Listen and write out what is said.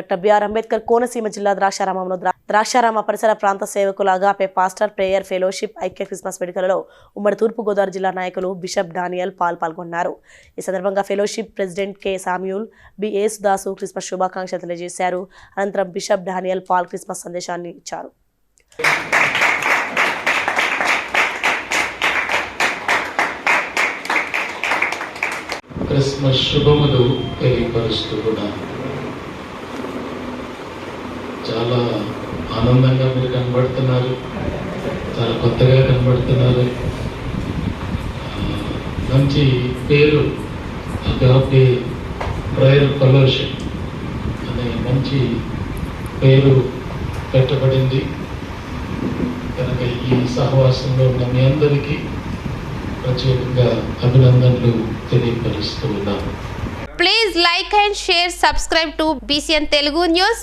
Doctor BR Ambedkar Konaseema జిల్లా ద్రాక్షారామంలో ద్రాక్షారామ పరిసర ప్రాంత సేవకులు అగాపే పాస్టర్ ప్రేయర్ ఫెలోషిప్ ఐక్య క్రిస్మస్ వేడుకలలో ఉమ్మడి తూర్పుగోదావరి జిల్లా నాయకులు బిషప్ డానియల్ పాల్ పాల్గొన్నారు. ఈ సందర్భంగా fellowship president K Samuel B Yesudasu Christmas శుభాకాంక్షలు తెలియజేశారు. అనంతరం బిషప్ డానియల్ పాల్ క్రిస్మస్ సందేశాన్ని ఇచ్చారు. క్రిస్మస్ శుభములు తెలియపరుస్తూ కూడా చాలా ఆనందంగా మీరు కనబడుతున్నారు. చాలా కొత్తగా కనబడుతున్నారు. మంచి పేరు అగాపే ప్రేయర్ ఫెలోషిప్ అనే మంచి పేరు పెట్టబడింది. కనుక ఈ సహవాసంలో ఉన్న మీ అందరికీ ప్రత్యేకంగా అభినందనలు తెలియపరుస్తూ ఉన్నాను. Please like and share subscribe to BCN Telugu news